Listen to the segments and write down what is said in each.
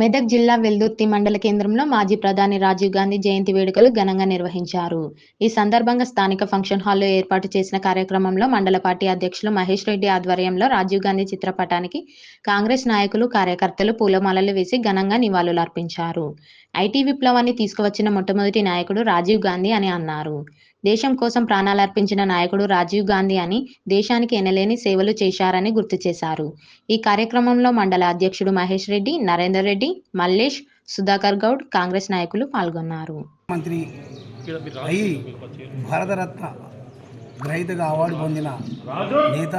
మెదక్ జిల్లా వెల్దుర్తి మండల కేంద్రంలో మాజీ ప్రధాని రాజీవ్ గాంధీ జయంతి వేడుకలు ఘనంగా నిర్వహించారు. ఈ సందర్భంగా స్థానిక ఫంక్షన్ హాల్లో ఏర్పాటు చేసిన కార్యక్రమంలో మండల పార్టీ అధ్యక్షులు మహేష్ రెడ్డి ఆధ్వర్యంలో రాజీవ్ గాంధీ చిత్రపటానికి కాంగ్రెస్ నాయకులు కార్యకర్తలు పూలమాలలు వేసి ఘనంగా నివాళులర్పించారు. ఐటీ విప్లవాన్ని తీసుకువచ్చిన మొట్టమొదటి నాయకుడు రాజీవ్ గాంధీ అని అన్నారు. దేశం కోసం ప్రాణాలర్పించిన నాయకుడు రాజీవ్ గాంధీ అని దేశానికి ఎనలేని సేవలు చేశారని గుర్తు చేశారు. ఈ కార్యక్రమంలో మండల అధ్యక్షుడు మహేష్ రెడ్డి నరేందర్ రెడ్డి మల్లేష్ సుధాకర్ గౌడ్ కాంగ్రెస్ నాయకులు పాల్గొన్నారు. మంత్రి అయి భారతరత్న గ్రహీతగా అవార్డు పొందిన నేత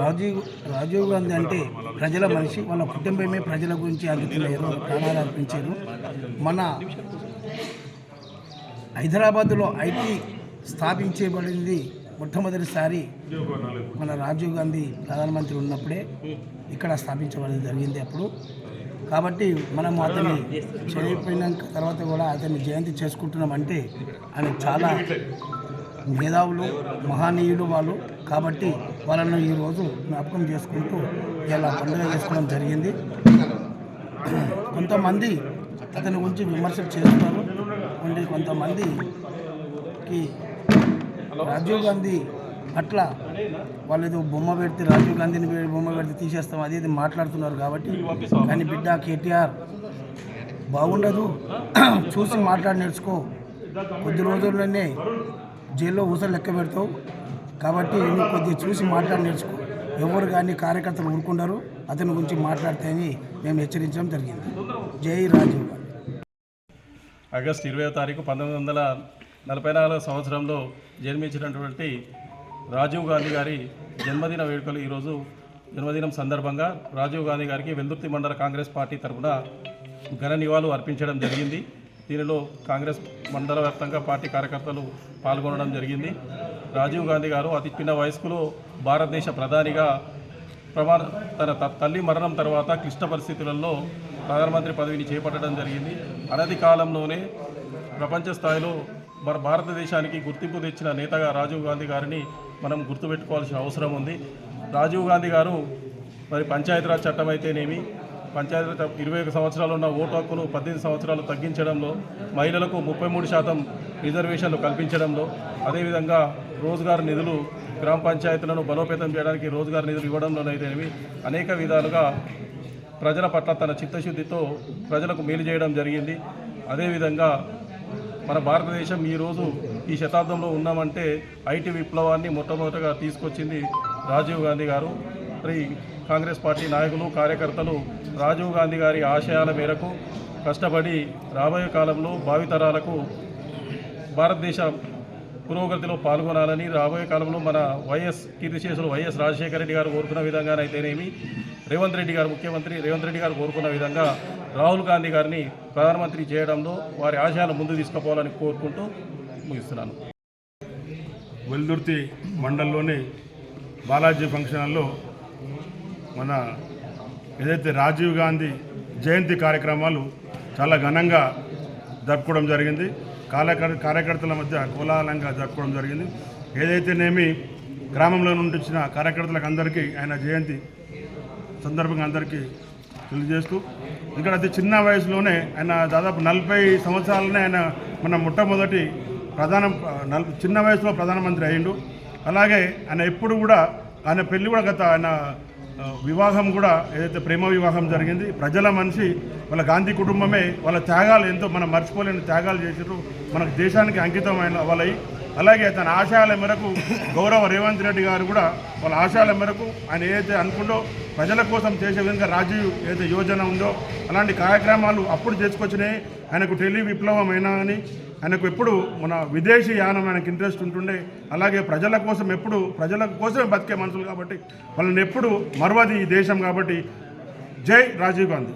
రాజీవ్ రాజీవ్ గాంధీ అంటే ప్రజల మనిషి. వాళ్ళ కుటుంబమే ప్రజల గురించి అందుతున్నారు ప్రాణాలు అర్పించారు. మన హైదరాబాద్లో ఐటీ స్థాపించబడింది మొట్టమొదటిసారి మన రాజీవ్ గాంధీ ప్రధానమంత్రి ఉన్నప్పుడే ఇక్కడ స్థాపించబడింది జరిగింది అప్పుడు. కాబట్టి మనం అతన్ని చనిపోయినాక తర్వాత కూడా అతన్ని జయంతి చేసుకుంటున్నామంటే ఆయన చాలా మేధావులు మహనీయులు వాళ్ళు. కాబట్టి వాళ్ళను ఈరోజు జ్ఞాపకం చేసుకుంటూ ఇలా పండుగ చేసుకోవడం జరిగింది. కొంతమంది అతని గురించి విమర్శలు చేస్తున్నారు. కొన్ని కొంతమందికి రాజీవ్ గాంధీ పట్ల వాళ్ళు ఏదో బొమ్మ పెడితే రాజీవ్ గాంధీని బొమ్మ పెడితే తీసేస్తాం అది ఇది మాట్లాడుతున్నారు కాబట్టి. కానీ బిడ్డ కేటీఆర్ బాగుండదు. చూసి మాట్లాడి నేర్చుకో. కొద్ది రోజుల్లోనే జైల్లో ఊసలు లెక్క పెడతావు. కాబట్టి నువ్వు కొద్దిగా చూసి మాట్లాడి నేర్చుకో. ఎవరు కానీ కార్యకర్తలు ఊరుకుంటారు అతని గురించి మాట్లాడితే అని మేము హెచ్చరించడం జరిగింది. జై రాజీవ్ గాంధీ ఆగస్టు ఇరవై తారీఖు పంతొమ్మిది వందల నలభై నాలుగు సంవత్సరంలో జన్మించినటువంటి రాజీవ్ గాంధీ గారి జన్మదిన వేడుకలు ఈరోజు జన్మదినం సందర్భంగా రాజీవ్ గాంధీ గారికి వెల్దుర్తి మండల కాంగ్రెస్ పార్టీ తరఫున ఘన నివాళులు అర్పించడం జరిగింది. దీనిలో కాంగ్రెస్ మండల వ్యాప్తంగా పార్టీ కార్యకర్తలు పాల్గొనడం జరిగింది. రాజీవ్ గాంధీ గారు అతి చిన్న వయస్కులో భారతదేశ ప్రధానిగా ప్రమాద తన త- తల్లి మరణం తర్వాత క్లిష్ట పరిస్థితులలో ప్రధానమంత్రి పదవిని చేపట్టడం జరిగింది. అనతి కాలంలోనే ప్రపంచ స్థాయిలో మన భారతదేశానికి గుర్తింపు తెచ్చిన నేతగా రాజీవ్ గాంధీ గారిని మనం గుర్తుపెట్టుకోవాల్సిన అవసరం ఉంది. రాజీవ్ గాంధీ గారు మరి పంచాయతీరాజ్ చట్టం అయితేనేమి పంచాయతీ ఇరవై ఒక సంవత్సరాలు ఉన్న ఓటు హక్కును పద్దెనిమిది సంవత్సరాలు తగ్గించడంలో మహిళలకు ముప్పై మూడు శాతం రిజర్వేషన్లు కల్పించడంలో అదేవిధంగా రోజ్గార్ నిధులు గ్రామ పంచాయతీలను బలోపేతం చేయడానికి రోజుగారు నిధులు ఇవ్వడంలోనైతేనేమి అనేక విధాలుగా ప్రజల పట్ల తన చిత్తశుద్ధితో ప్రజలకు మేలు చేయడం జరిగింది. అదేవిధంగా మన భారతదేశం ఈరోజు ఈ శతాబ్దంలో ఉన్నామంటే ఐటీ విప్లవాన్ని మొట్టమొదటగా తీసుకొచ్చింది రాజీవ్ గాంధీ గారు. మరి కాంగ్రెస్ పార్టీ నాయకులు కార్యకర్తలు రాజీవ్ గాంధీ గారి ఆశయాల మేరకు కష్టపడి రాబోయే కాలంలో భావితరాలకు భారతదేశ పురోగతిలో పాల్గొనాలని రాబోయే కాలంలో మన వైఎస్ కీర్తిశేషులు వైఎస్ రాజశేఖర రెడ్డి గారు కోరుకున్న విధంగానైతేనేమి రేవంత్ రెడ్డి గారు ముఖ్యమంత్రి రేవంత్ రెడ్డి గారు కోరుకున్న విధంగా రాహుల్ గాంధీ గారిని ప్రధానమంత్రి చేయడంలో వారి ఆశయాలు ముందు తీసుకుపోవాలని కోరుకుంటూ ముగిస్తున్నాను. వెల్దుర్తి మండలంలోని బాలాజీ ఫంక్షన్ హాల్లో మన ఏదైతే రాజీవ్ గాంధీ జయంతి కార్యక్రమాలు చాలా ఘనంగా జరుపుకోవడం జరిగింది. కార్యకర్ కార్యకర్తల మధ్య కోలాహలంగా జరుపుకోవడం జరిగింది. ఏదైతేనేమి గ్రామంలో నుండి వచ్చిన కార్యకర్తలకు అందరికీ ఆయన జయంతి సందర్భంగా అందరికీ తెలియజేస్తూ ఇక్కడ అతి చిన్న వయసులోనే ఆయన దాదాపు నలభై సంవత్సరాలనే ఆయన మన మొట్టమొదటి ప్రధాన చిన్న వయసులో ప్రధానమంత్రి అయ్యిండు. అలాగే ఆయన ఎప్పుడు కూడా ఆయన పెళ్ళి కూడా గత ఆయన వివాహం కూడా ఏదైతే ప్రేమ వివాహం జరిగింది ప్రజల మనిషి వాళ్ళ గాంధీ కుటుంబమే వాళ్ళ త్యాగాలు ఎంతో మనం మర్చిపోలేని త్యాగాలు చేసారు మనకు దేశానికి అంకితమైన వాళ్ళయి. అలాగే తన ఆశయాల మేరకు గౌరవ రేవంత్ రెడ్డి గారు కూడా వాళ్ళ ఆశయాల మేరకు ఆయన ఏదైతే అనుకుంటో ప్రజల కోసం చేసే విధంగా రాజీవ్ ఏదైతే యోజన ఉందో అలాంటి కార్యక్రమాలు అప్పుడు చేసుకొచ్చినాయి. ఆయనకు టెలి విప్లవం అయినా అని ఆయనకు ఎప్పుడు మన విదేశీ యానం ఆయనకు ఇంట్రెస్ట్ ఉంటుండే. అలాగే ప్రజల కోసం ఎప్పుడు ప్రజల కోసమే బతికే మనుషులు కాబట్టి వాళ్ళని ఎప్పుడు మరవది ఈ దేశం కాబట్టి జై రాజీవ్ గాంధీ.